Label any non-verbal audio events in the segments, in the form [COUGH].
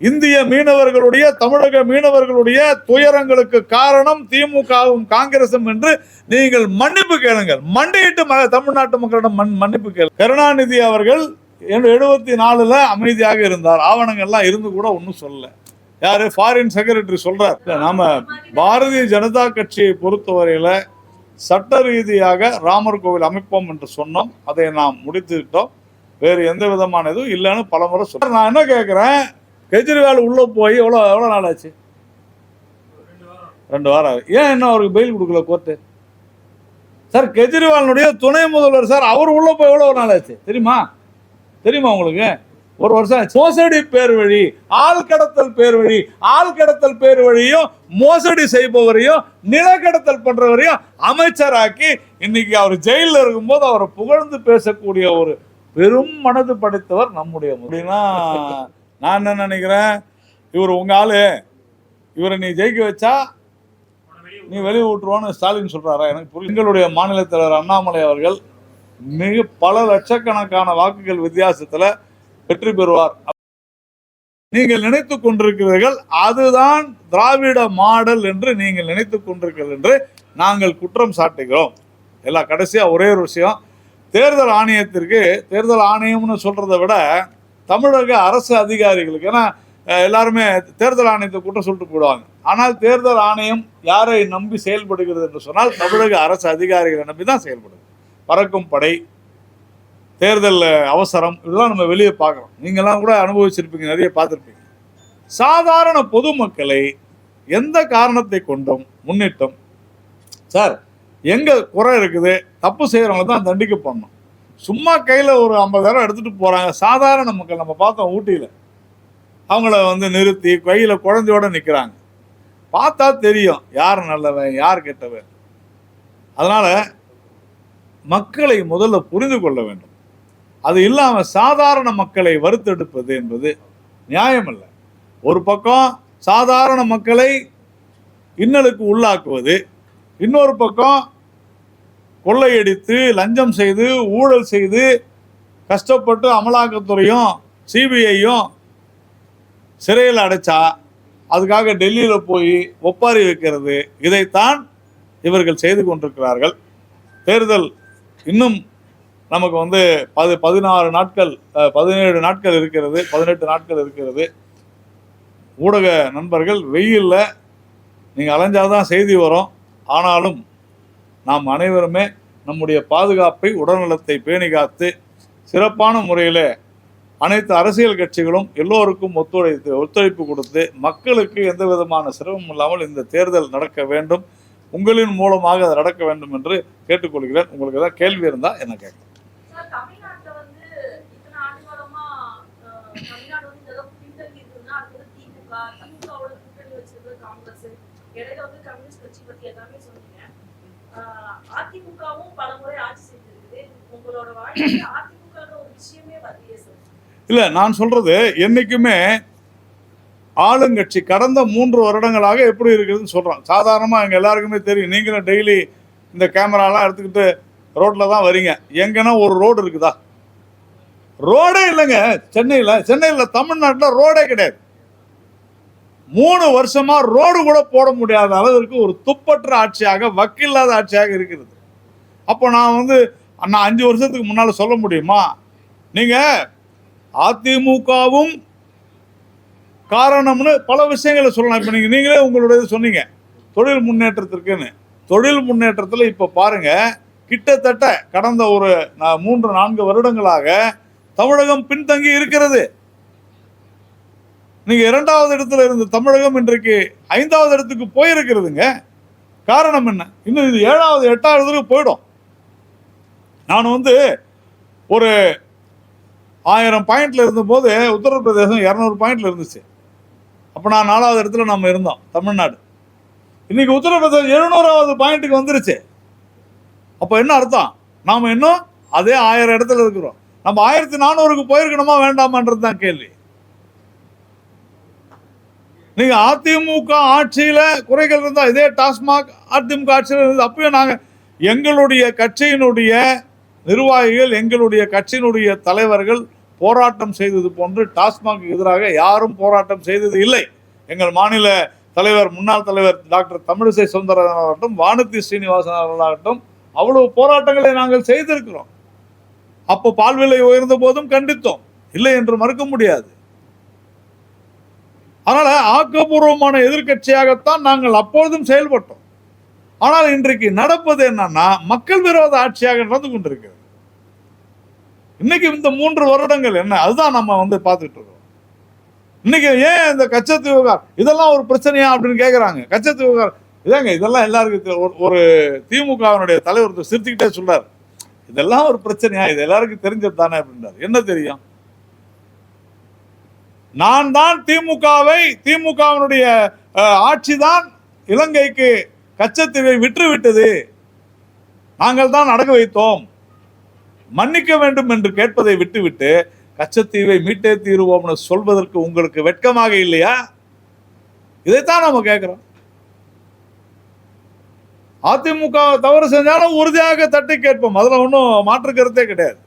இந்திய மீனவர்களுடைய தமிழக மீனவர்களுடைய துயரங்களுக்கு காரணம் திமுகவும் காங்கிரசும் என்று நீங்கள் மன்னிப்பு கேளுங்கள். மண்டியிட்டு தமிழ்நாட்டு மக்களிடம் மன்னிப்பு கேளு. கருணாநிதி அவர்கள் எழுபத்தி நாலுல அமைதியாக இருந்தார். ஆவணங்கள்லாம் இருந்து கூட ஒன்றும் சொல்லல. யாரு? ஃபாரின் செக்ரட்டரி சொல்றார். நாம பாரதிய ஜனதா கட்சியை பொறுத்தவரையில சட்ட ரீதியாக ராமர் கோவில் அமைப்போம் என்று சொன்னோம். அதை நாம் முடித்துக்கிட்டோம் வேறு எந்த விதமான இதுவும் இல்லைன்னு பலமுறை சொல்றேன் நான் என்ன கேட்குறேன் கெஜ்ரிவால் உள்ளே போய் எவ்வளோ எவ்வளோ நாள் ஆச்சு? ரெண்டு வாரம் ஆகுது. ஏன் இன்னும் அவருக்கு பெயில் கொடுக்கல கோர்ட்டு சார் கெஜ்ரிவாலினுடைய துணை முதல்வர் சார் அவர் உள்ளே போய் எவ்வளோ நாள் ஆச்சு? தெரியுமா? தெரியுமா உங்களுக்கு? ஒரு வருஷம் மோசடி பேர் வழி ஆள் கடத்தல் பேர் வழி ஆள் கடத்தல் பேர் வழியும் மோசடி செய்பவரையும் நிலக்கடத்தல் பண்றவரையும் அமைச்சராக்கி இன்னைக்கு அவர் ஜெயிலில் இருக்கும்போது அவரை புகழ்ந்து பேசக்கூடிய ஒரு பெரும் மனது படைத்தவர் நம்முடைய மு- அப்படின்னா நான் என்ன நினைக்கிறேன்? இவர் உங்க ஆளு. இவரை நீ ஜெயிக்க வச்சா நீ வெளியே விட்டுருவான்னு ஸ்டாலின் சொல்றாரா? எனக்கு புரியும் எங்களுடைய மாநில தலைவர் அண்ணாமலை அவர்கள் மிக பல லட்சக்கணக்கான வாக்குகள் வித்தியாசத்துல வெற்றி பெறுவார். நீங்கள் நினைத்துக் கொண்டிருக்கிறீர்கள் அதுதான் திராவிட மாடல் என்று நீங்கள் நினைத்துக் கொண்டிருக்கிறீர்கள் என்று நாங்கள் குற்றம் சாட்டுகிறோம். எல்லாம் கடைசியா ஒரே ஒரு விஷயம். தேர்தல் ஆணையத்திற்கு தேர்தல் ஆணையம்னு சொல்றதை விட தமிழக அரசு அதிகாரிகளுக்கு. ஏன்னா எல்லாருமே தேர்தல் ஆணையத்தை குற்றம் சொல்லிட்டு போடுவாங்க ஆனால் தேர்தல் ஆணையம் யாரை நம்பி செயல்படுகிறது என்று சொன்னால் தமிழக அரசு அதிகாரிகளை நம்பி தான் செயல்படுது. பறக்கும் படை தேர்தல் அவசரம் இதெல்லாம் நம்ம வெளியே பார்க்குறோம். நீங்கள்லாம் கூட அனுபவிச்சிருப்பீங்க நிறைய பார்த்துருப்பீங்க. சாதாரண பொதுமக்களை எந்த காரணத்தை கொண்டும் முன்னிட்டும்? சார் எங்கே குறை இருக்குது தப்பு செய்கிறவங்க தான் தண்டிக்க பண்ணணும் சும்மா கையில் ஒரு ஐம்பதாயிரம் எடுத்துகிட்டு போகிறாங்க சாதாரண மக்கள் நம்ம பார்த்தோம் ஊட்டியில். அவங்கள வந்து நிறுத்தி கையில் குழந்தையோட நிற்கிறாங்க பார்த்தா தெரியும் யார் நல்லவன் யார் கெட்டவன். அதனால் மக்களை முதல்ல புரிந்து கொள்ள வேண்டும். அது இல்லாமல் சாதாரண மக்களை வறுத்தெடுப்பது என்பது நியாயமல்ல. ஒரு பக்கம் சாதாரண மக்களை இன்னலுக்கு உள்ளாக்குவது இன்னொரு பக்கம் கொள்ளையடித்து லஞ்சம் செய்து ஊழல் செய்து கஷ்டப்பட்டு அமலாக்கத்துறையும் சிபிஐயும் சிறையில் அடைச்சா அதுக்காக டெல்லியில் போய் ஒப்பாரி வைக்கிறது. இதைத்தான் இவர்கள் செய்து கொண்டிருக்கிறார்கள். தேர்தல் இன்னும் நமக்கு வந்து பது பதினாறு நாட்கள் பதினேழு நாட்கள் இருக்கிறது பதினெட்டு நாட்கள் இருக்கிறது. ஊடக நண்பர்கள் வெயிலில் நீங்கள் அலைஞ்சாதான் செய்தி வரும். ஆனாலும் நாம் அனைவருமே நம்முடைய பாதுகாப்பை உடல்நலத்தை பேணி காத்து சிறப்பான முறையில் அனைத்து அரசியல் கட்சிகளும் எல்லோருக்கும் ஒத்துழைத்து ஒத்துழைப்பு கொடுத்து மக்களுக்கு எந்த விதமான சிரமம் இல்லாமல் இந்த தேர்தல் நடக்க வேண்டும். உங்களின் மூலமாக அது நடக்க வேண்டும் என்று கேட்டுக்கொள்கிறேன். உங்களுக்கு ஏதாவது கேள்வி இருந்தால் என்ன கேட்க இடையில வந்து கம்யூனிஸ்ட் கட்சி பத்தி எல்லாமே சொன்னீங்க. அதிமுகவும் பலமுறை ஆட்சி செஞ்சிருக்குது. உங்களோட வாழ்க்கையில [COUGHS] அதிமுகன்ற ஒரு விஷயமே வரலையே சார். இல்லை நான் சொல்றது என்னைக்குமே ஆளுங்கட்சி கடந்த மூன்று வருடங்களாக எப்படி இருக்குதுன்னு சொல்கிறோம் சாதாரணமாக எங்கள் எல்லாருக்குமே தெரியும். நீங்களும் டெய்லி இந்த கேமராலாம் எடுத்துக்கிட்டு ரோட்டில் தான் வரீங்க. எங்கன்னா ஒரு ரோடு இருக்குதா? ரோடே இல்லைங்க. சென்னையில். சென்னையில் தமிழ்நாட்டில் ரோடே கிடையாது. மூணு வருஷமா ரோடு கூட போட முடியாத அளவிற்கு ஒரு துப்பற்ற ஆட்சியாக வக்கில்லாத ஆட்சியாக இருக்கிறது. அப்போ நான் வந்து நான் அஞ்சு வருஷத்துக்கு முன்னால் சொல்ல முடியுமா? நீங்கள் அதிமுகவும் காரணம்னு பல விஷயங்களை சொல்லலாம். இப்போ நீங்கள் நீங்களே உங்களுடைய இது சொன்னீங்க. தொழில் முன்னேற்றத்திற்குன்னு. தொழில் முன்னேற்றத்தில் இப்போ பாருங்க கிட்டத்தட்ட கடந்த ஒரு மூன்று நான்கு வருடங்களாக தமிழகம் பின்தங்கி இருக்கிறது. நீங்க இரண்டாவது இடத்துல இருந்த தமிழகம் இன்றைக்கு ஐந்தாவது இடத்துக்கு போயிருக்கிறதுங்க. காரணம் என்ன? இன்னும் இது ஏழாவது எட்டாவதுக்கு போயிடும். நான் வந்து ஒரு ஆயிரம் பாயிண்ட்ல இருந்தபோது உத்தரப்பிரதேசம் இரநூறு பாயிண்ட்ல இருந்துச்சு. அப்போ நான் நாலாவது இடத்துல நம்ம இருந்தோம் தமிழ்நாடு. இன்னைக்கு உத்தரப்பிரதேசம் எழுநூறாவது பாயிண்ட்டுக்கு வந்துருச்சு. அப்போ என்ன அர்த்தம்? நாம் இன்னும் அதே ஆயிரம் இடத்துல இருக்கிறோம். நம்ம ஆயிரத்தி நானூறுக்கு போயிருக்கணுமா வேண்டாமான்றது தான் கேள்வி. நீங்க அதிமுக ஆட்சியில குறைகள் இருந்தா இதே டாஸ்மாக் அதிமுக ஆட்சியில் இருந்தது. அப்பயும் நாங்க எங்களுடைய கட்சியினுடைய நிர்வாகிகள் எங்களுடைய கட்சியினுடைய தலைவர்கள் போராட்டம் செய்தது போன்று டாஸ்மாக் எதிராக யாரும் போராட்டம் செய்தது இல்லை. எங்கள் மாநில தலைவர் முன்னாள் தலைவர் டாக்டர் தமிழிசை சுந்தரன் ஆகட்டும் வானதி ஸ்ரீனிவாசன் அவர்களாகட்டும் அவ்வளவு போராட்டங்களை நாங்கள் செய்திருக்கிறோம். அப்போ பால் விலை உயர்ந்த போதும் கண்டித்தோம். இல்லை என்று மறுக்க முடியாது. அதனால ஆக்கப்பூர்வமான எதிர்க்கட்சியாகத்தான் நாங்கள் அப்பொழுதும் செயல்பட்டோம். ஆனால் இன்றைக்கு நடப்பது என்னன்னா மக்கள் விரோத ஆட்சியாக நடந்து கொண்டிருக்கிறது. இன்னைக்கு இந்த மூன்று வருடங்கள் என்ன அதுதான் நம்ம வந்து பார்த்துட்டு இருக்கோம். இன்னைக்கு ஏன் இந்த கச்சத்து விவகார் இதெல்லாம் ஒரு பிரச்சனையா அப்படின்னு கேட்கறாங்க கச்சத்து விவகாரம் இதாங்க இதெல்லாம் எல்லாருக்கும் ஒரு- திமுகவினுடைய தலைவர் ஒருத்தர் சிரிச்சுக்கிட்டே சொல்றாரு. இதெல்லாம் ஒரு பிரச்சனையா இது எல்லாருக்கும் தெரிஞ்சது தானே அப்படின்றாரு. என்ன தெரியும்? நான் தான் திமுகவை திமுகவினுடைய ஆட்சி தான் இலங்கைக்கு கச்சத்தீவை விற்றுவிட்டது. நாங்கள் தான் அடகு வைத்தோம். மன்னிக்க வேண்டும் என்று கேட்பதை விட்டுவிட்டு கச்சத்தீவை மீட்டே தீருவோம்னு சொல்வதற்கு உங்களுக்கு வெட்கமாக இல்லையா? இதைத்தான் நம்ம கேட்கிறோம். அதிமுக தவறு செஞ்சாலும் உறுதியாக தட்டி கேட்போம். அதுல ஒன்றும் மாற்று கருத்தே கிடையாது.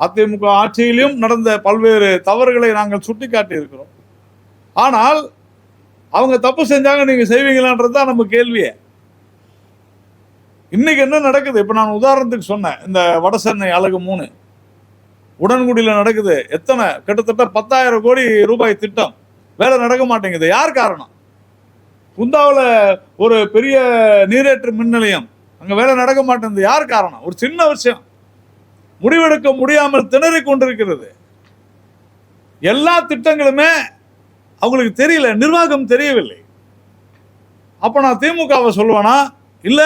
அதிமுக ஆட்சியிலும் நடந்த பல்வேறு தவறுகளை நாங்கள் சுட்டிக்காட்டி இருக்கிறோம் ஆனால் அவங்க தப்பு செஞ்சாங்க நீங்க செய்வீங்களான்றது தான் நம்ம கேள்வியே. இன்னைக்கு என்ன நடக்குது? இப்ப நான் உதாரணத்துக்கு சொன்னேன் இந்த வடசென்னை அழகு மூணு. உடன்குடியில் நடக்குது எத்தனை? கிட்டத்தட்ட பத்தாயிரம் கோடி ரூபாய் திட்டம். வேலை நடக்க மாட்டேங்குது. யார் காரணம்? குந்தாவில் ஒரு பெரிய நீரேற்று மின் நிலையம். அங்கே வேலை நடக்க மாட்டேங்குது. யார் காரணம்? ஒரு சின்ன விஷயம். முடிவெடுக்க முடியாமல் திணறிக் கொண்டிருக்கிறது. எல்லா திட்டங்களுமே அவங்களுக்கு தெரியல நிர்வாகம் தெரியவில்லை. அப்ப நான் திமுகவை சொல்லுவேனா? இல்ல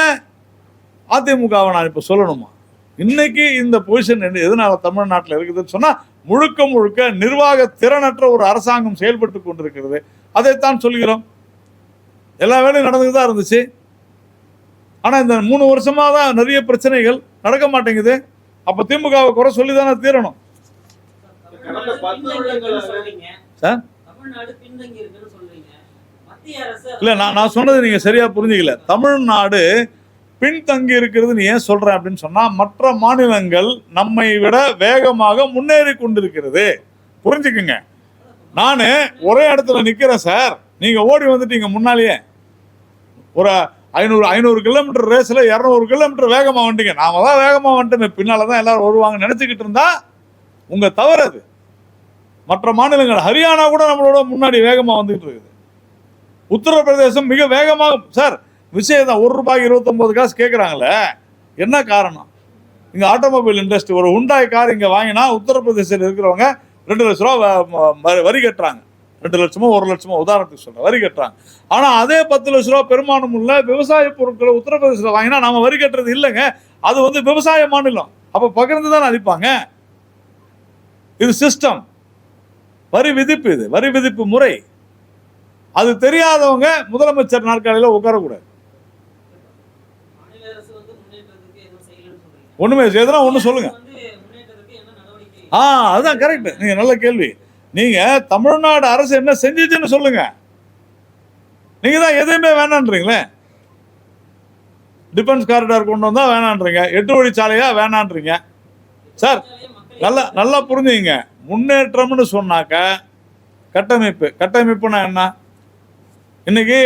அதிமுகவை நான் இப்ப சொல்லணுமா? இன்னைக்கு இந்த பொசிஷன் எதனால தமிழ்நாட்டில் இருக்குதுன்னு சொன்னா முழுக்க முழுக்க நிர்வாக திறனற்ற ஒரு அரசாங்கம் செயல்பட்டு கொண்டிருக்கிறது. அதைத்தான் சொல்கிறோம். எல்லா வேலையும் நடந்துட்டு தான் இருந்துச்சு. ஆனால் இந்த மூணு வருஷமா தான் நிறைய பிரச்சனைகள் நடக்க மாட்டேங்குது. அப்ப திமுகவை குறை சொல்லி தானே தீரணும் சார்? இல்ல நான் நான் சொன்னது நீங்க சரியா புரிஞ்சுக்கல. தமிழ்நாடு பின்தங்கி இருக்கிறதுன்னு ஏன் சொல்றேன் அப்படின்னு சொன்னா மற்ற மாநிலங்கள் நம்மை விட வேகமாக முன்னேறி கொண்டிருக்கிறது. புரிஞ்சுக்குங்க. நானு ஒரே இடத்துல நிக்கிறேன் சார். நீங்க ஓடி வந்துட்டீங்க முன்னாலேயே. ஒரு ஐநூறு ஐநூறு கிலோமீட்டர் ரேஸில் இரநூறு கிலோமீட்டர் வேகமாக வந்துட்டீங்க. நாம தான் வேகமாக வந்துட்டோமே. பின்னால் தான் எல்லாரும் வருவாங்க நினச்சிக்கிட்டு இருந்தா உங்கள் தவறு அது. மற்ற மாநிலங்கள் ஹரியானா கூட நம்மளோட முன்னாடி வேகமாக வந்துகிட்டு இருக்குது. உத்தரப்பிரதேசம் மிக வேகமாக சார் விஷயம் தான் ஒரு ரூபாய் இருபத்தொம்போது காசு கேட்குறாங்களே என்ன காரணம்? இங்கே ஆட்டோமொபைல் இண்டஸ்ட்ரி ஒரு உண்டாய் கார் இங்கே வாங்கினா உத்தரப்பிரதேசத்தில் இருக்கிறவங்க ரெண்டு லட்ச ரூபா வரி- வரி கட்டுறாங்க. ரெண்டு லட்சமோ ஒரு லட்சமோ உதாரணத்துக்கு சொல்றேன். வரி கட்டுறாங்க. ஆனால் அதே பத்து லட்ச ரூபா பெருமானம் உள்ள விவசாய பொருட்களை உத்தரப்பிரதேசத்தில் வாங்கினா நாம வரி கட்டுறது இல்லைங்க. அது வந்து விவசாய மாநிலம். அப்போ பகிர்ந்து தானே அளிப்பாங்க? இது சிஸ்டம் வரி விதிப்பு இது. வரி விதிப்பு முறை. அது தெரியாதவங்க முதலமைச்சர் நாற்காலியில் உட்காரக்கூடாது. ஒண்ணுமே எதனா ஒன்று சொல்லுங்க. ஆ அதுதான் கரெக்ட் நீங்க நல்ல கேள்வி. நீங்க தமிழ்நாடு அரசு என்ன செஞ்சுச்சுன்னு சொல்லுங்க. நீங்க தான் எதையுமே வேணான்றீங்களே. டிஃபென்ஸ் காரிடார் கொண்டு வந்தா வேணான்றீங்க. எட்டு வழிச்சாலையா வேணான்றீங்க. சார் நல்லா நல்லா புரிஞ்சுங்க. முன்னேற்றம்னு சொன்னாக்க கட்டமைப்பு. கட்டமைப்புனா என்ன? இன்னைக்கு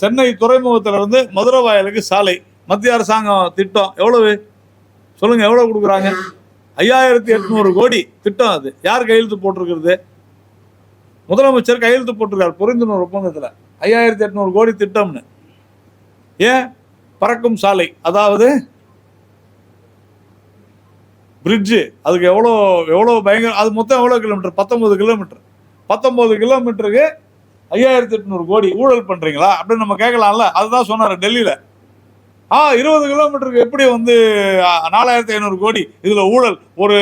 சென்னை துறைமுகத்துல இருந்து மதுரை வாயலுக்கு சாலை. மத்திய அரசாங்கம் திட்டம் எவ்வளவு? சொல்லுங்க எவ்வளவு கொடுக்குறாங்க? ஐயாயிரத்தி எட்நூறு கோடி திட்டம் அது. யார் கையெழுத்து போட்டிருக்கிறது? முதலமைச்சர் கையெழுத்து போட்டிருக்கார் புரிந்துணர் ஒப்பந்தத்தில். ஐயாயிரத்தி எட்நூறு கோடி திட்டம்னு. ஏன்? பறக்கும் சாலை. அதாவது பிரிட்ஜு அதுக்கு எவ்வளோ எவ்வளோ பயங்கர அது மொத்தம் எவ்வளோ கிலோமீட்டர் பத்தொம்பது கிலோமீட்டர் பத்தொம்பது கிலோமீட்டருக்கு ஐயாயிரத்தி எட்நூறு கோடி ஊழல் பண்ணுறீங்களா அப்படின்னு நம்ம கேட்கலாம்ல. அதுதான் சொன்னார் டெல்லியில். ஆ இருபது கிலோமீட்டருக்கு எப்படி வந்து நாலாயிரத்தி ஐநூறு கோடி இதில் ஊழல் ஒரு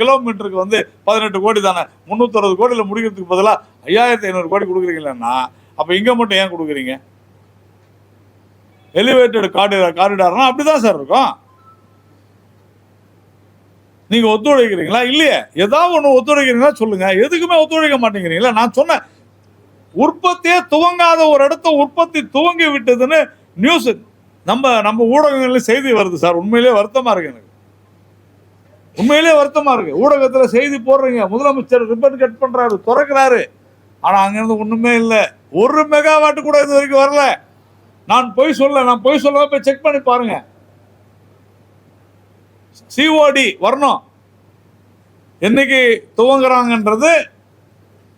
கிலோமீட்டருக்கு வந்து பதினெட்டு கோடி தானே முந்நூற்றறுபது கோடியில் முடிக்கிறதுக்கு பதிலாக ஐயாயிரத்தி ஐநூறு கோடி கொடுக்குறீங்களா அப்போ இங்கே மட்டும் ஏன் கொடுக்குறீங்க? எலிவேட்டட் காரிடார் காரிடார்னா அப்படி தான் சார் இருக்கும். நீங்க ஒத்துழைக்கிறீங்களா? இல்லையே. ஏதாவது ஒண்ணு ஒத்துழைக்கிறீங்களா? சொல்லுங்க. எதுக்குமே ஒத்துழைக்க மாட்டேங்கிறீங்களா? நான் சொன்னேன். உற்பத்தியே துவங்காத ஒரு இடத்த உற்பத்தி துவங்கி விட்டதுன்னு நியூஸ் நம்ம நம்ம ஊடகங்கள்ல செய்தி வருது சார். உண்மையிலேயே வருத்தமா இருக்கு எனக்கு. உண்மையிலேயே வருத்தமா இருக்கு. ஊடகத்துல செய்தி போடுறீங்க. முதலமைச்சர் ரிப்பன் கட் பண்றாரு திறக்கிறாரு. ஆனா அங்கிருந்து ஒண்ணுமே இல்லை. ஒரு மெகாவாட் கூட இது வரைக்கும் வரல. நான் பொய் சொல்ல நான் பொய் சொல்ல போய் செக் பண்ணி பாருங்க. சிஓடி வரணும். என்னைக்கு துவங்குறாங்கன்றது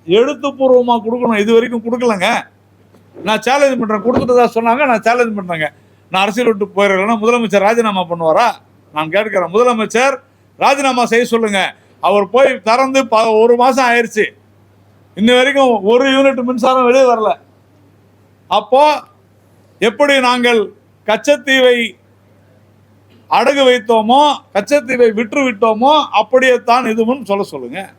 எழுத்துப்பூர்வமாக கொடுக்கணும். இது வரைக்கும் கொடுக்கலங்க. நான் சேலஞ்ச் பண்ணுறேன் கொடுத்துட்டு தான் சொன்னாங்க நான் சேலஞ்ச் பண்ணுறேங்க நான் அரசியல் விட்டு போயிடுறேன்னா முதலமைச்சர் ராஜினாமா பண்ணுவாரா? நான் கேட்கிறேன். முதலமைச்சர் ராஜினாமா செய்ய சொல்லுங்க. அவர் போய் திறந்து ப- ஒரு மாதம் ஆயிடுச்சு இன்ன வரைக்கும் ஒரு யூனிட் மின்சாரம் வெளியே வரல. அப்போ எப்படி நாங்கள் கச்சத்தீவை அடகு வைத்தோமோ கச்சத்தீவை விற்று விட்டோமோ அப்படியே தான் இதுவும் சொல்ல சொல்லுங்கள்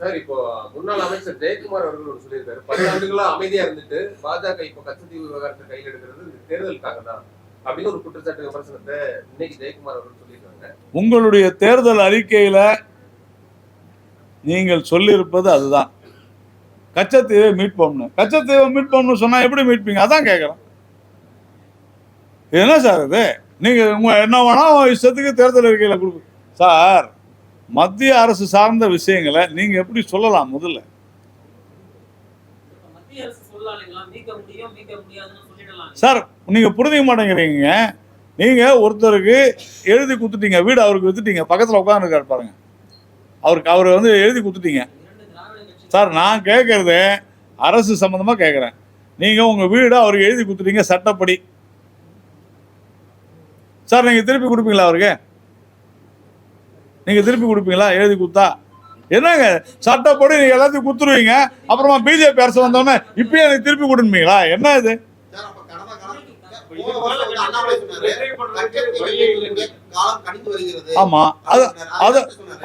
சார் இப்போ முன்னாள் அமைச்சர் ஜெயக்குமார் அவர்கள் ஒரு சொல்லியிருக்காரு. பத்தாண்டுகளா அமைதியா இருந்துட்டு பாஜக இப்போ கச்சத்தீவு விவகாரத்தை கையில் எடுக்கிறது இந்த தேர்தலுக்காக தான் அப்படின்னு ஒரு குற்றச்சாட்டு விமர்சனத்தை இன்னைக்கு ஜெயக்குமார் அவர்கள் சொல்லியிருக்காங்க. உங்களுடைய தேர்தல் அறிக்கையில நீங்கள் சொல்லியிருப்பது அதுதான். கச்சத்தீவை மீட்போம்னு கச்சத்தீவை மீட்போம்னு சொன்னா எப்படி மீட்பீங்க? அதான் கேட்குறேன் என்ன சார் இது? நீங்க உங்க என்ன வேணா இஷ்டத்துக்கு தேர்தல் அறிக்கையில கொடுப்பீங்க சார் மத்திய அரசு சார்ந்த விஷயங்களை நீங்க எப்படி சொல்லலாம் முதல்ல? சார் நீங்க புரிஞ்சுக்க மாட்டேங்கிறீங்க. நீங்க ஒருத்தருக்கு எழுதி கொடுத்துட்டீங்க வீடு அவருக்கு வித்துட்டீங்க பக்கத்துல உட்காந்துருக்காரு பாருங்க. அவருக்கு அவர் வந்து எழுதி கொடுத்துட்டீங்க. சார் நான் கேட்கறது அரசு சம்பந்தமா கேட்குறேன் நீங்க உங்க வீடு அவருக்கு எழுதி கொடுத்துட்டீங்க சட்டப்படி. சார் நீங்க திருப்பி கொடுப்பீங்களா அவருக்கு? நீங்க திருப்பி கொடுப்பீங்களா? எழுதி கொடுத்தா? என்னங்க? சட்டப்படி நீங்க எல்லாத்தையும் கொடுத்துருவீங்க. அப்புறமா பிஜேபி அரசு வந்தோடனே இப்பயே எனக்கு திருப்பி கொடுப்பீங்களா? என்ன இது? ஆமா. அது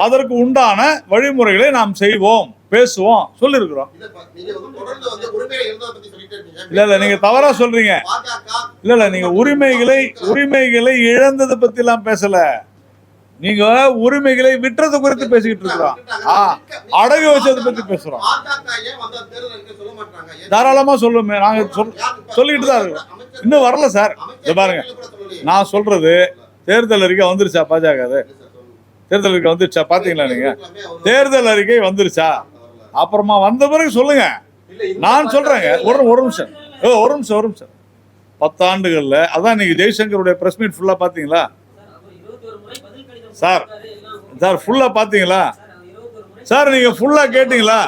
அதற்கு உண்டான வழிமுறைகளை நாம் செய்வோம். பேசுவோம். சொல்லிருக்கிறோம் இல்ல, இல்ல நீங்க தவறா சொல்றீங்க. இல்ல இல்ல நீங்க உரிமைகளை உரிமைகளை இழந்ததை பத்தி எல்லாம் பேசல. நீங்க உரிமைகளை விற்றது குறித்து பேசிக்கிட்டு இருக்கிறோம் அடகு வச்சதை பத்தி பேசுறோம் தாராளமா சொல்லுமே. நாங்க சொல்லிக்கிட்டு தான் இருக்கோம். இன்னும் வரல சார். இதை பாருங்க. நான் சொல்றது தேர்தல் அறிக்கை வந்துருச்சா பாஜக. தேர்தல் அறிக்கை வந்துருச்சா? பாத்தீங்களா நீங்க? தேர்தல் அறிக்கை வந்துருச்சா. அப்புறமா வந்த பிறகு சொல்லுங்க. நான் சொல்றேங்க. ஒரு ஒரு நிமிஷம். ஒரு நிமிஷம் ஒரு நிமிஷம். பத்தாண்டுகள்ல அதான் நீங்க ஜெய்சங்கருடைய பிரஸ் மீட் ஃபுல்லா பாத்தீங்களா சார் அவர் இருபத்தி ஒரு முறை பதில் கடிதம் சார். சார் ஃபுல்லாக பார்த்தீங்களா? சார் நீங்கள் ஃபுல்லாக கேட்டிங்களா?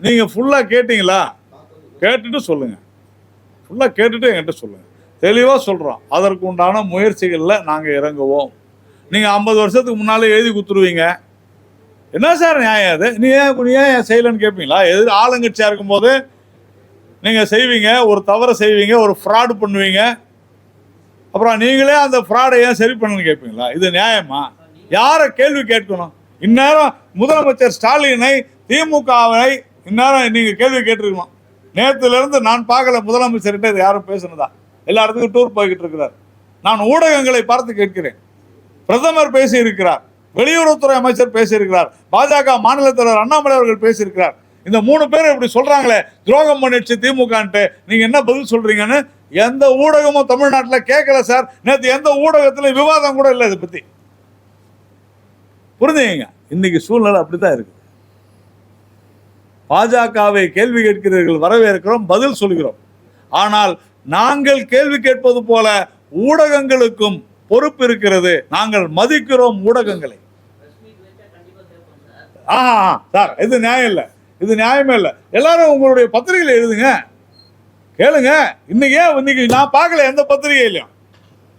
நீங்கள் ஃபுல்லாக கேட்டிங்களா? கேட்டுட்டு சொல்லுங்கள் ஃபுல்லாக கேட்டுட்டு என்கிட்ட சொல்லுங்கள் தெளிவாக சொல்கிறோம் அதற்கு உண்டான முயற்சிகளில் நாங்கள் இறங்குவோம். நீங்கள் ஐம்பது வருஷத்துக்கு முன்னாலே எழுதி கொடுத்துருவீங்க. என்ன சார் நியாயம் அது? நீ ஏன் நீ ஏன் செய்யலன்னு கேட்பீங்களா எது ஆளுங்கட்சியாக இருக்கும்போது நீங்கள் செய்வீங்க ஒரு தவறை செய்வீங்க ஒரு ஃப்ராடு பண்ணுவீங்க. அப்புறம் நீங்களே அந்த ஃப்ராடை ஏன் சரி பண்ணணும்னு கேட்பீங்களா? இது நியாயமா? யாரை கேள்வி கேட்கணும்? இந்நேரம் முதலமைச்சர் ஸ்டாலினை திமுகவை இந்நேரம் நீங்கள் கேள்வி கேட்டிருக்கணும். நேற்றுலேருந்து இருந்து நான் பார்க்கல முதலமைச்சர்கிட்ட இது யாரும் பேசுனதா? எல்லா இடத்துக்கும் டூர் போய்கிட்டு இருக்கிறார். நான் ஊடகங்களை பார்த்து கேட்கிறேன். பிரதமர் பேசியிருக்கிறார். வெளியுறவுத்துறை அமைச்சர் பேசியிருக்கிறார். பாஜக மாநில தலைவர் அண்ணாமலை அவர்கள் பேசியிருக்கிறார். இந்த மூணு பேர் இப்படி சொல்றாங்களே துரோகம் பண்ணிடுச்சு திமுகன்ட்டு. நீங்க என்ன பதில் சொல்றீங்கன்னு எந்த ஊடகமும் தமிழ்நாட்டில் கேட்கல சார். நேற்று எந்த ஊடகத்திலும் விவாதம் கூட இல்லை இதை பற்றி புரிஞ்சுங்க இன்னைக்கு சூழ்நிலை அப்படித்தான் இருக்கு. பாஜகவை கேள்வி கேட்கிறீர்கள் வரவேற்கிறோம் பதில் சொல்கிறோம். ஆனால் நாங்கள் கேள்வி கேட்பது போல ஊடகங்களுக்கும் பொறுப்பு இருக்கிறது. நாங்கள் மதிக்கிறோம் ஊடகங்களை. சார் ஆஹா சார் இது நியாயம் இல்லை. இது நியாயமே இல்லை. எல்லாரும் உங்களுடைய பத்திரிகையில் எழுதுங்க. கேளுங்க. இன்னைக்கு இன்னைக்கு நான் பார்க்கல எந்த பத்திரிகையிலையும்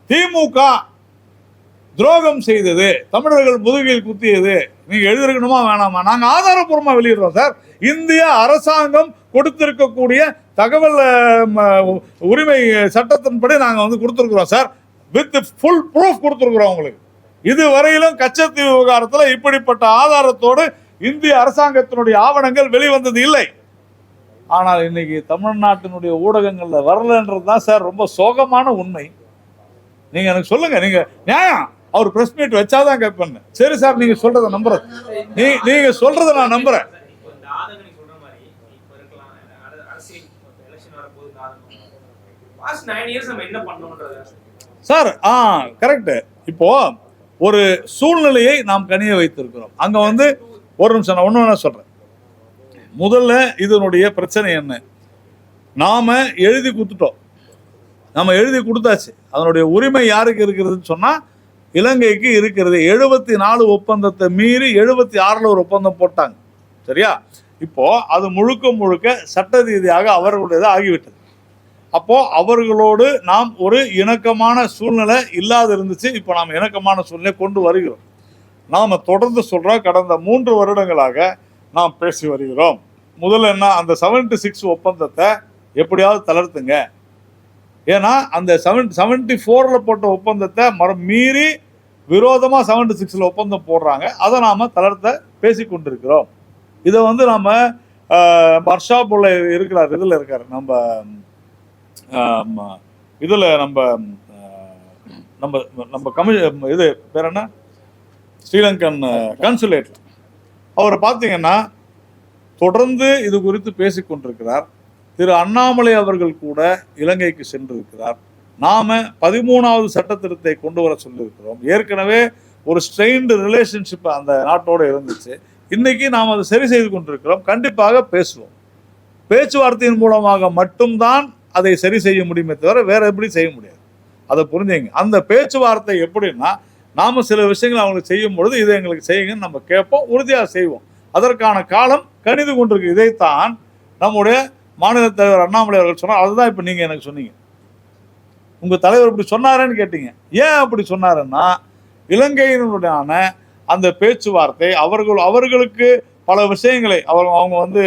திமுக துரோகம் செய்தது தமிழர்கள் முதுகில் குத்தியது. நீங்க எழுதிருக்கணுமா வேணாமா? நாங்க ஆதாரப்பூர்வமா வெளியிடுறோம் சார். இந்திய அரசாங்கம் கொடுத்திருக்கக்கூடிய தகவல் ம- உரிமை சட்டத்தின்படி நாங்கள் வந்து கொடுத்துருக்குறோம் சார். வித் ஃபுல் ப்ரூஃப் கொடுத்துருக்குறோம் உங்களுக்கு. இது வரையிலும் கச்சத்தீவு விவகாரத்தில் இப்படிப்பட்ட ஆதாரத்தோடு இந்திய அரசாங்கத்தினுடைய ஆவணங்கள் வெளிவந்தது இல்லை. ஆனால் இன்னைக்கு தமிழ்நாட்டினுடைய ஊடகங்களில் வரலன்றது தான் சார் ரொம்ப சோகமான உண்மை. நீங்கள் எனக்கு சொல்லுங்கள் நீங்கள் நியாயம். அவர் ப்ரெஸ் மீட் வச்சாதான் கேட்பேன் சரி சார் நீங்கள் சொல்கிறத நம்புறேன். நீ நீங்கள் சொல்கிறத நான் நம்புகிறேன் சார் ஆ கரெக்டு இப்போ ஒரு சூழ்நிலையை நாம் கனிய வைத்திருக்கிறோம். அங்கே வந்து ஒரு நிமிஷம் நான் ஒன்று வேணா சொல்கிறேன் முதல்ல இதனுடைய பிரச்சனை என்ன? நாம எழுதி கொடுத்துட்டோம். நம்ம எழுதி கொடுத்தாச்சு. அதனுடைய உரிமை யாருக்கு இருக்கிறதுன்னு சொன்னால் இலங்கைக்கு இருக்கிறது. எழுபத்தி நாலு ஒப்பந்தத்தை மீறி எழுபத்தி ஆறில் ஒரு ஒப்பந்தம் போட்டாங்க. சரியா? இப்போ அது முழுக்க முழுக்க சட்ட ரீதியாக அவர்களுடையது ஆகிவிட்டது. அப்போ அவர்களோடு நாம் ஒரு இணக்கமான சூழ்நிலை இல்லாத இருந்துச்சு இப்போ நாம் இணக்கமான சூழ்நிலை கொண்டு வருகிறோம். நாம் தொடர்ந்து சொல்கிறோம் கடந்த மூன்று வருடங்களாக நாம் பேசி வருகிறோம். முதல்ல என்ன அந்த 76 சிக்ஸ் ஒப்பந்தத்தை எப்படியாவது தளர்த்துங்க. ஏன்னா அந்த செவன் செவன்டி ஃபோரில் போட்ட ஒப்பந்தத்தை மற மீறி விரோதமாக செவன்டி சிக்ஸில் ஒப்பந்தம் போடுறாங்க. அதை நாம் தளர்த்த பேசி கொண்டிருக்கிறோம். இதை வந்து நம்ம வர்ஷாப்புள்ள இருக்கிறார் இதில் இருக்கார் நம்ம இதில் நம்ம நம்ம நம்ம கமி இது பேர் என்ன? ஸ்ரீலங்கன் கன்சுலேட் அவரை பார்த்தீங்கன்னா தொடர்ந்து இது குறித்து பேசிக் கொண்டிருக்கிறார் திரு அண்ணாமலை அவர்கள் கூட இலங்கைக்கு சென்றிருக்கிறார். நாம பதிமூணாவது சட்ட திருத்தத்தை கொண்டு வர சொல்லியிருக்கிறோம். ஏற்கனவே ஒரு ஸ்ட்ரெயின்டு ரிலேஷன்ஷிப் அந்த நாட்டோட இருந்துச்சு. இன்னைக்கு நாம் அதை சரி செய்து கொண்டிருக்கிறோம். கண்டிப்பாக பேசுவோம். பேச்சுவார்த்தையின் மூலமாக மட்டும்தான் அதை சரி செய்ய முடியுமே தவிர வேற எப்படி செய்ய முடியாது? அதை புரிஞ்சுங்க. அந்த பேச்சுவார்த்தை எப்படின்னா நாம சில விஷயங்களை அவங்களுக்கு செய்யும் பொழுது இதை எங்களுக்கு செய்யுங்கன்னு நம்ம கேட்போம் உறுதியாக செய்வோம். அதற்கான காலம் கணிது கொண்டிருக்கு. இதைத்தான் நம்முடைய மாநில தலைவர் அண்ணாமலை அவர்கள் சொன்னார். அதுதான் இப்போ நீங்கள் எனக்கு சொன்னீங்க. உங்கள் தலைவர் இப்படி சொன்னாரேன்னு கேட்டீங்க. ஏன் அப்படி சொன்னாருன்னா இலங்கையினுடனான அந்த பேச்சுவார்த்தை அவர்கள் அவர்களுக்கு பல விஷயங்களை அவர் அவங்க வந்து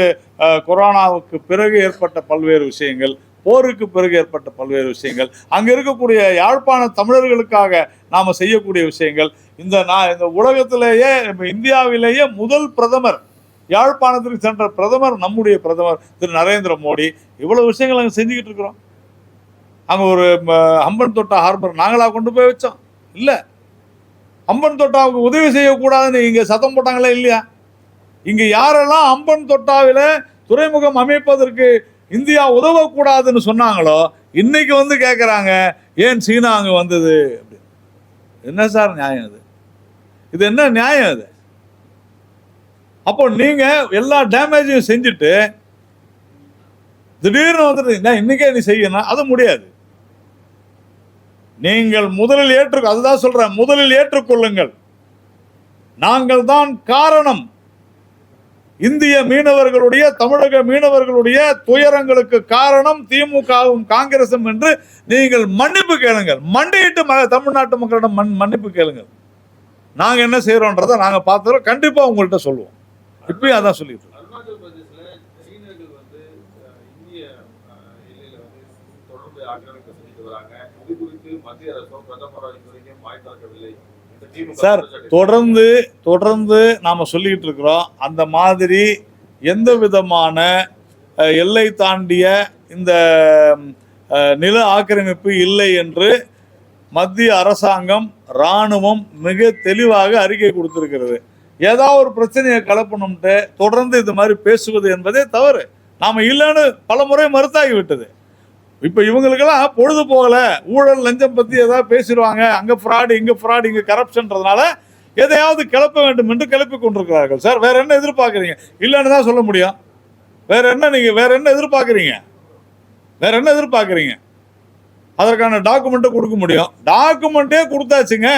கொரோனாவுக்கு பிறகு ஏற்பட்ட பல்வேறு விஷயங்கள் போருக்கு பிறகு ஏற்பட்ட பல்வேறு விஷயங்கள். அங்கே இருக்கக்கூடிய யாழ்ப்பாண தமிழர்களுக்காக நாம் செய்யக்கூடிய விஷயங்கள். இந்த நான் இந்த உலகத்திலேயே நம்ம இந்தியாவிலேயே முதல் பிரதமர் யாழ்ப்பாணத்திற்கு சென்ற பிரதமர் நம்முடைய பிரதமர் திரு நரேந்திர மோடி. இவ்வளவு விஷயங்கள் அங்கே செஞ்சுக்கிட்டு இருக்கிறோம். அங்கே ஒரு அம்பன் தொட்டா ஹார்பர் நாங்களா கொண்டு போய் வச்சோம். இல்லை. அம்பன் தொட்டாவுக்கு உதவி செய்யக்கூடாதுன்னு இங்கே சத்தம் போட்டாங்களா இல்லையா? இங்கே யாரெல்லாம் அம்பன் தொட்டாவில் துறைமுகம் அமைப்பதற்கு இந்தியா உதவக்கூடாதுன்னு சொன்னாங்களோ இன்னைக்கு வந்து கேட்குறாங்க ஏன் சீனா அங்கே வந்தது? அப்படின்னு என்ன சார் நியாயம் அது இது என்ன நியாயம் அது அப்போ நீங்கள் எல்லா டேமேஜையும் செஞ்சுட்டு திடீர்னு வந்துட்டு "நான் இன்னைக்கே நீ செய்யணும் அது முடியாது. நீங்கள் முதலில் ஏற்று அதுதான் சொல்றேன் முதலில் ஏற்றுக்கொள்ளுங்கள். நாங்கள் தான் காரணம். இந்திய மீனவர்களுடைய தமிழக மீனவர்களுடைய துயரங்களுக்கு காரணம் திமுகவும் காங்கிரசும் என்று நீங்கள் மன்னிப்பு கேளுங்கள். மண்டியிட்டு ம- தமிழ்நாட்டு மக்களிடம் மன் மன்னிப்பு கேளுங்கள். நாங்கள் என்ன செய்கிறோன்றதை நாங்கள் பார்த்துறோம். கண்டிப்பாக உங்கள்கிட்ட சொல்லுவோம். இப்பயும் அதான் சொல்லிட்டு மத்திய அரசும் பிரதமர் இதுவரைக்கும் சார், தொடர்ந்து தொடர்ந்து நாம சொல்லிக்கிட்டு இருக்கிறோம். அந்த மாதிரி எந்த விதமான எல்லை தாண்டிய இந்த அஹ், நில ஆக்கிரமிப்பு இல்லை என்று மத்திய அரசாங்கம் இராணுவம் மிக தெளிவாக அறிக்கை கொடுத்திருக்கிறது. ஏதாவது ஒரு பிரச்சனையை கலப்பணும்ட்டு தொடர்ந்து இது மாதிரி பேசுவது என்பதே தவறு. நாம இல்லைன்னு பல முறை மறுத்தாகி விட்டது இப்போ இவங்களுக்கெல்லாம் பொழுது போகல. ஊழல் லஞ்சம் பற்றி ஏதாவது பேசிடுவாங்க. அங்கே ஃப்ராடு இங்கே ஃப்ராடு இங்கே கரப்ஷன்றதுனால எதையாவது கிளப்ப வேண்டும் என்று கிளப்பி கொண்டிருக்கிறார்கள். சார் வேற என்ன எதிர்பார்க்குறீங்க? இல்லைன்னு தான் சொல்ல முடியும். வேற என்ன நீங்கள் வேற என்ன எதிர்பார்க்குறீங்க? வேற என்ன எதிர்பார்க்குறீங்க? அதற்கான டாக்குமெண்ட்டை கொடுக்க முடியும். டாக்குமெண்ட்டே கொடுத்தாச்சுங்க.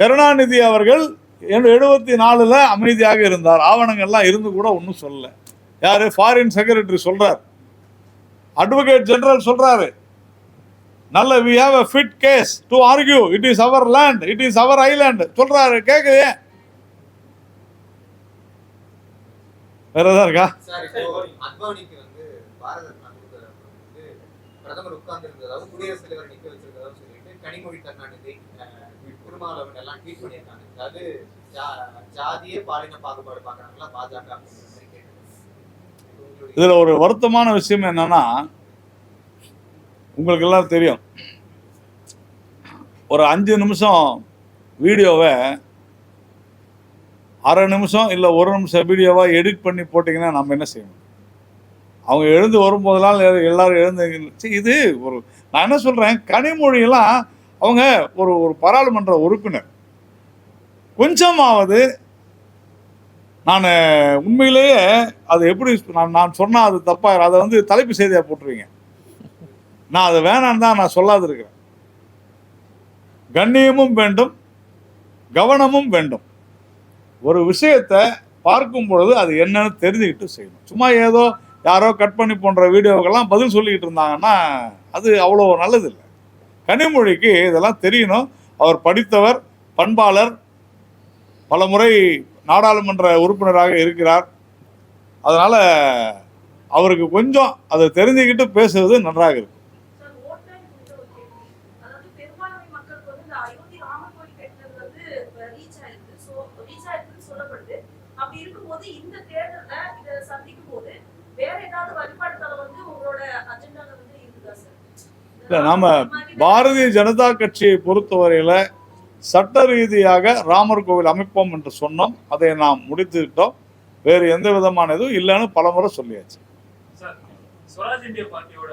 கருணாநிதி அவர்கள் எழுபத்தி நாலில் அமைதியாக இருந்தார். ஆவணங்கள்லாம் இருந்து கூட ஒன்றும் சொல்லலை. யார்? ஃபாரின் செக்ரட்டரி சொல்கிறார் அட்வொகேட் ஜெனரல் சொல்றாரு. நல்ல we have a fit case to argue it is our land it is our island சொல்றாரு கேக்குது வேற ஏதாவது இருக்கா? பிரதமர் உட்கார்ந்து இருந்ததாகவும் குடியரசுத் தலைவர் நிக்க சொல்லிட்டு கனிமொழி கருணாநிதி திருமாவளவன் எல்லாம் ட்வீட் பண்ணியிருக்காங்க. அதாவது ஜாதிய பாலின பாகுபாடு பாக்குறாங்களா பாஜக அப்படிங்கிற மாதிரி கேட்டு உங்களுடைய இதுல ஒரு வருத்தமான விஷயம் என்னன்னா உங்களுக்கு எல்லாம் தெரியும். ஒரு அஞ்சு நிமிஷம் வீடியோவை அரை நிமிஷம் இல்லை ஒரு நிமிஷம் வீடியோவா எடிட் பண்ணி போட்டிங்கன்னா நம்ம என்ன செய்யணும் அவங்க எழுந்து வரும்போதெல்லாம் எல்லாரும் எழுந்து இது ஒரு நான் என்ன சொல்றேன்? கனிமொழியெல்லாம் அவங்க ஒரு ஒரு பாராளுமன்ற உறுப்பினர். கொஞ்சமாவது நான் உண்மையிலேயே அது எப்படி நான் நான் சொன்னால் அது தப்பாக அதை வந்து தலைப்பு செய்தியாக போட்டுருவீங்க. நான் அது வேணான்னு தான் நான் சொல்லாது இருக்கிறேன் கண்ணியமும் வேண்டும் கவனமும் வேண்டும். ஒரு விஷயத்தை பார்க்கும் பொழுது அது என்னன்னு தெரிஞ்சுக்கிட்டு செய்யணும். சும்மா ஏதோ யாரோ கட் பண்ணி போன்ற வீடியோக்கெல்லாம் பதில் சொல்லிக்கிட்டு இருந்தாங்கன்னா அது அவ்வளோ நல்லதில்லை. கனிமொழிக்கு இதெல்லாம் தெரியணும். அவர் படித்தவர் பண்பாளர் பல முறை நாடாளுமன்ற உறுப்பினராக இருக்கிறார். அதனால் அவருக்கு கொஞ்சம் அதை தெரிஞ்சுக்கிட்டு பேசுவது நன்றாக இருக்கும். இல்ல, நாம பாரதிய ஜனதா கட்சியை பொறுத்தவரையில் சட்ட ரீதியாக ராமர் கோவில் அமைப்போம் என்று சொன்னோம். அதை நாம் முடித்துக்கிட்டோம் வேறு எந்த விதமான இதுவும் இல்லைன்னு பலமுறை சொல்லியாச்சு. சார் ஸ்வராஜ் இந்திய பார்ட்டியோட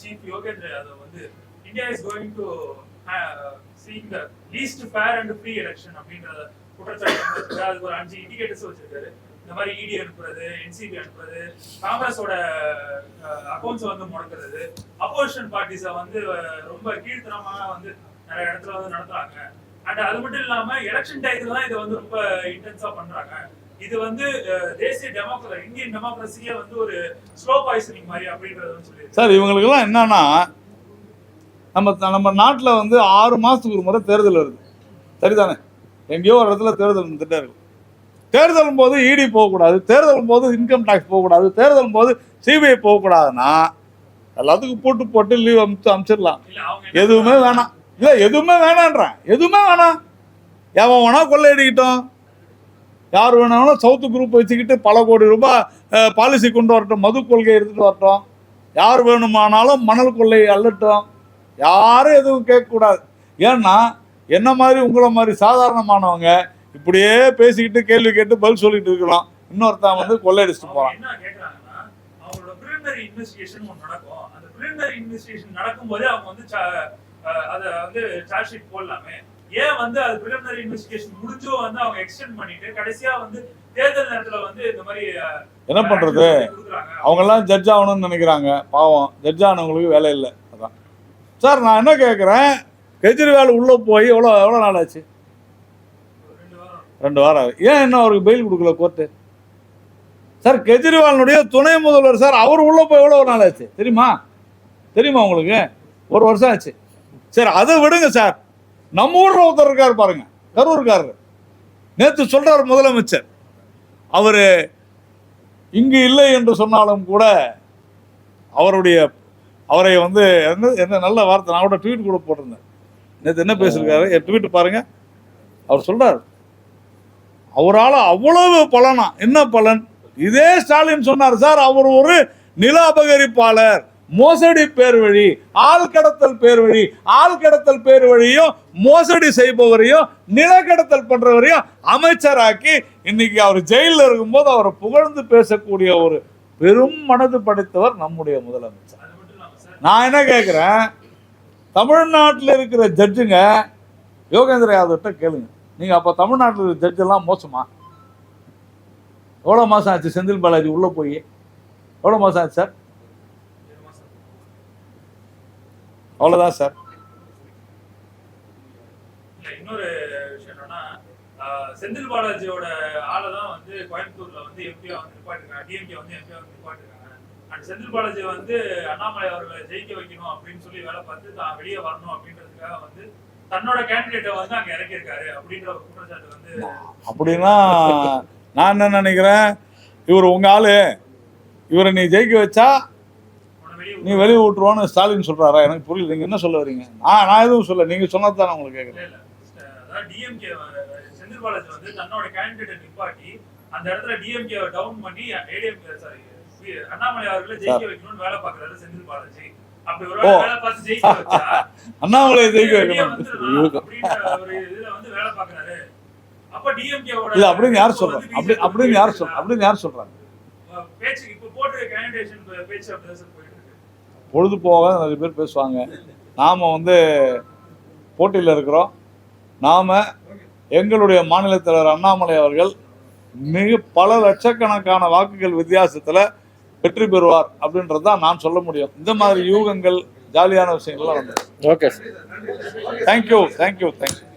சீஃப் யோகேந்திர யாதவ் வந்து India is going to seek the least fair and free election அப்படின்றத குற்றச்சாட்டு வச்சிருக்காரு. அதுக்கு ஒரு அஞ்சு இண்டிகேட்டர்ஸ் வச்சிருக்காரு. இந்த மாதிரி இடி அனுப்புறது என்சிபி அனுப்புறது காங்கிரஸோட அக்கௌண்ட்ஸ் வந்து முடக்கிறது. அப்போசிஷன் பார்ட்டிஸை வந்து ரொம்ப கீழ்த்தனமா வந்து நிறைய இடத்துல வந்து நடத்துறாங்க. அண்ட் அது மட்டும் இல்லாம எலெக்ஷன் டயத்துல தான் இதை வந்து ரொம்ப இன்டென்ஸா பண்றாங்க. இது வந்து தேசிய டெமோக்ரஸி இந்தியன் டெமோக்ரஸியே வந்து ஒரு ஸ்லோ பாய்சனிங் மாதிரி அப்படின்றது சொல்லி சார் இவங்களுக்கெல்லாம் என்னன்னா நம்ம நம்ம நாட்டில் வந்து ஆறு மாதத்துக்கு ஒரு முறை தேர்தல் வருது. சரிதானே? எங்கேயோ ஒரு இடத்துல தேர்தல் வந்துட்டே இருக்கும் தேர்தலும் போது இடி போகக்கூடாது. தேர்தலும் போது இன்கம் டேக்ஸ் போகக்கூடாது. தேர்தலும் போது சிபிஐ போகக்கூடாதுன்னா எல்லாத்துக்கும் போட்டு போட்டு லீவ் அமுச்சு அமுச்சிடலாம். எதுவுமே வேணாம். இல்லை எதுவுமே வேணான்றான். எதுவுமே வேணாம். எவன் வேணா கொள்ளையடிக்கிட்டோம். யார் வேணாலும் சவுத்து குரூப் வச்சுக்கிட்டு பல கோடி ரூபாய் பாலிசி கொண்டு வரட்டும். மது கொள்கை எடுத்துகிட்டு வரட்டும். யார் வேணுமானாலும் மணல் கொள்ளை அள்ளட்டும். யாரும் எதுவும் கேட்கக்கூடாது. ஏன்னா என்ன மாதிரி உங்களை மாதிரி சாதாரணமானவங்க இப்படியே பேசிக்கிட்டு கேள்வி கேட்டு பதில் சொல்லிட்டு இருக்கலாம். இன்னொருத்தன் வந்து கொள்ளையடிச்சுட்டு அவங்க போகிறான் இன்வெஸ்டிகேஷன் நடக்கும். அந்த அவங்க வந்து அத வந்து சார்ஜ் ஷீட் போடலாமே. ஏன் வந்து அது preliminary இன்வெஸ்டிகேஷன் முடிஞ்சும் வந்து அவங்க எக்ஸ்டெண்ட் பண்ணிட்டு கடைசியா வந்து தேர்தல் நேரத்துல வந்து இந்த மாதிரி என்ன actions கொடுக்குறாங்க. அவங்கெல்லாம் ஜட்ஜ் ஆகணும்னு நினைக்கிறாங்க. பாவம். ஜட்ஜ் ஆனவங்களுக்கு வேலை இல்லை. அதான். சார் நான் என்ன கேட்குறேன் கெஜ்ரிவால் உள்ளே போய் எவ்வளோ எவ்வளோ நாள் ஆச்சு? ரெண்டு வாரம் ரெண்டு வாரம் ஆகுது. ஏன் இன்னும் அவருக்கு பெயில் கொடுக்கல கோர்ட்டு சார் கெஜ்ரிவாலினுடைய துணை முதல்வர் சார் அவர் உள்ளே போய் எவ்வளோ நாள் ஆச்சு? தெரியுமா? தெரியுமா உங்களுக்கு? ஒரு வருஷம் ஆச்சு. சரி அதை விடுங்க சார். நம்ம ஊரில் ஒருத்தர் இருக்கார் பாருங்க கரூர்காரர். நேற்று சொல்றார் முதலமைச்சர். அவர் இங்கு இல்லை என்று சொன்னாலும் கூட அவருடைய அவரை வந்து என்ன என்ன நல்ல வார்த்தை நான் கூட ட்வீட் கூட போட்டிருந்தேன். நேற்று என்ன பேசியிருக்காரு? என் ட்வீட் பாருங்க. அவர் சொல்றார் அவரால் அவ்வளவு பலனா என்ன பலன்? இதே ஸ்டாலின் சொன்னார் சார் அவர் ஒரு நில அபகரிப்பாளர் மோசடி பேர் வழி ஆள் கடத்தல் பேர் வழி ஆள் கடத்தல் பேர் வழியும் மோசடி செய்பவரையும் நில கடத்தல் பண்றவரையும் அமைச்சராக்கி இன்னைக்கு அவர் ஜெயிலில் இருக்கும்போது அவரை புகழ்ந்து பேசக்கூடிய ஒரு பெரும் மனது படைத்தவர் நம்முடைய முதலமைச்சர். நான் என்ன கேட்குறேன் தமிழ்நாட்டில் இருக்கிற ஜட்ஜுங்க யோகேந்திர யாதவ்கிட்ட கேளுங்க. நீங்கள் அப்போ தமிழ்நாட்டில் இருக்கிற ஜட்ஜெல்லாம் மோசமா? எவ்வளோ மாதம் ஆச்சு? செந்தில் பாலாஜி உள்ளே போய். எவ்வளோ மாதம் ஆச்சு சார் ஏழு மாசம் அவ்வளோதான் சார். இன்னொரு விஷயம் என்னன்னா செந்தில் பாலாஜியோட ஆளை தான் வந்து கோயம்புத்தூர்ல வந்து எம்பியா வந்து நிப்பாட்டிருக்காங்க. டிஎம்கே வந்து எம்பியா வந்து நிப்பாட்டிருக்காங்க. அண்ட் செந்தில் பாலாஜி வந்து அண்ணாமலை அவர்களை ஜெயிக்க வைக்கணும் அப்படின்னு சொல்லி வேலை பார்த்து தான் வெளியே வரணும் அப்படின்றதுக்காக வந்து தன்னோட கேண்டிடேட்டை வந்து அங்க இறக்கியிருக்காரு அப்படின்ற ஒரு குற்றச்சாட்டு வந்து அப்படின்னா நான் என்ன நினைக்கிறேன்? இவர் உங்கள் ஆளு. இவரை நீ ஜெயிக்க வச்சா நீ வெளியே விட்டுருவான்னு ஸ்டாலின் சொல்கிறாரா எனக்கு புரியல. நீங்கள் என்ன சொல்ல வரீங்க? நான் நான் எதுவும் சொல்ல நீங்கள் சொன்னது தானே உங்களுக்கு கேட்குறேன் இல்ல, இல்ல. அதாவது டிஎம்கே செந்தில் பாலாஜி வந்து தன்னோட கேண்டிடேட் நிப்பாட்டி அந்த இடத்துல டிஎம்கே டவுன் பண்ணி ஏடிஎம்கே சாரி அண்ணாமலை அவர்களை ஜெயிக்க வைக்கணும்னு வேலை பார்க்கறாரு செந்தில் பாலாஜி. அண்ணாமலை ஜெயிக்க [LAUGHS] வைக்கணும். இல்லை அப்படின்னு யார் சொல்கிறாங்க அப்படி அப்படின்னு யார் சொல் அப்படின்னு யார் சொல்கிறாங்க பேச்சு இப்ப போட்டு கேண்டிடேஷன் பேச்சு அப்படிதான் சார் போயிட்டு இருக்கு பொழுது போக நிறைய பேர் பேசுவாங்க. நாம் வந்து போட்டியில் இருக்கிறோம். நாம் எங்களுடைய மாநில தலைவர் அண்ணாமலை அவர்கள் மிக பல லட்சக்கணக்கான வாக்குகள் வித்தியாசத்துல வெற்றி பெறுவார் அப்படின்றது தான் நான் சொல்ல முடியும். இந்த மாதிரி யூகங்கள் ஜாலியான விஷயங்கள்லாம் வந்து ஓகே தேங்க்யூ தேங்க்யூ தேங்க்யூ